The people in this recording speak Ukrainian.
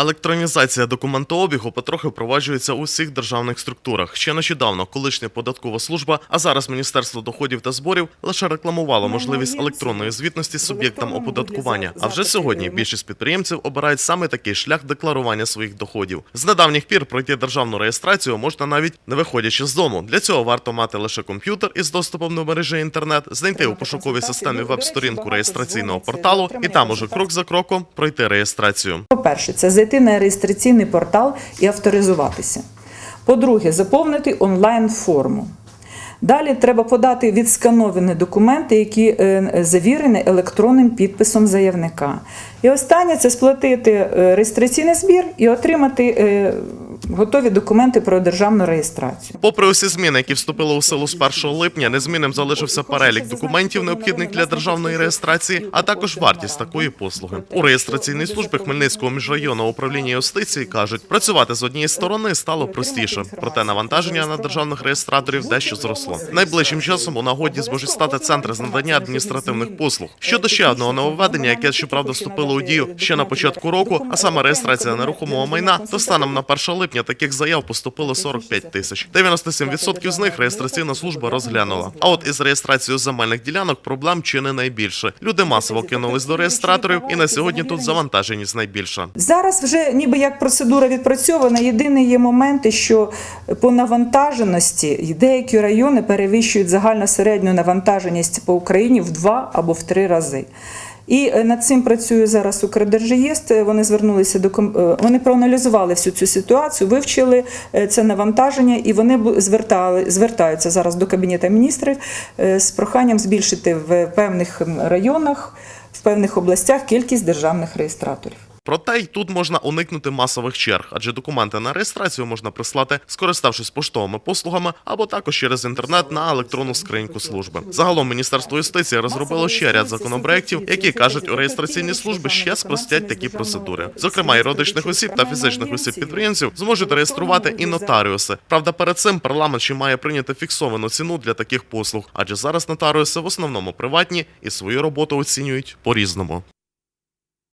Електронізація документообігу потрохи впроваджується у всіх державних структурах. Ще нещодавно колишня податкова служба, а зараз Міністерство доходів та зборів лише рекламувало можливість електронної звітності суб'єктам оподаткування. А вже сьогодні більшість підприємців обирають саме такий шлях декларування своїх доходів. З недавніх пір пройти державну реєстрацію можна навіть не виходячи з дому. Для цього варто мати лише комп'ютер із доступом до мережі інтернет, знайти у пошуковій системі веб-сторінку реєстраційного порталу і там уже крок за кроком пройти реєстрацію. По-перше, це зайти на реєстраційний портал і авторизуватися. По-друге, заповнити онлайн-форму. Далі треба подати відскановані документи, які е, завірені електронним підписом заявника. І останнє це сплатити е, реєстраційний збір і отримати е, готові документи про державну реєстрацію. Попри усі зміни, які вступили у силу з 1 липня, незмінним залишився перелік документів, необхідних для державної реєстрації, а також вартість такої послуги. У реєстраційній службі Хмельницького міжрайонного управління юстиції кажуть, працювати з однієї сторони стало простіше, проте навантаження на державних реєстраторів дещо зросло. Найближчим часом у нагоді зможуть стати центри з надання адміністративних послуг. Щодо ще одного нововведення, яке щоправда вступило у дію ще на початку року, а саме реєстрація нерухомого майна, то станом на 1 липня таких заяв поступило 45 тисяч. 97% з них реєстраційна служба розглянула. А от із реєстрацією земельних ділянок проблем чи не найбільше. Люди масово кинулись до реєстраторів, і на сьогодні тут завантаженість найбільша. Зараз вже ніби як процедура відпрацьована. Єдине є моменти, що по навантаженості деякі райони перевищують загальну середню навантаженість по Україні в два або в три рази. І е, над цим працює зараз Укрдержреєстр. Вони звернулися до е, вони проаналізували всю цю ситуацію, вивчили е, це навантаження, і вони звертали звертаються зараз до кабінету міністрів е, з проханням збільшити в певних районах, в певних областях кількість державних реєстраторів. Проте й тут можна уникнути масових черг, адже документи на реєстрацію можна прислати, скориставшись поштовими послугами або також через інтернет на електронну скриньку служби. Загалом Міністерство юстиції розробило ще ряд законопроєктів, які кажуть, у реєстраційній службі ще спростять такі процедури. Зокрема, юридичних осіб та фізичних осіб підприємців зможуть реєструвати і нотаріуси. Правда, перед цим парламент ще має прийняти фіксовану ціну для таких послуг, адже зараз нотаріуси в основному приватні і свою роботу оцінюють по різному.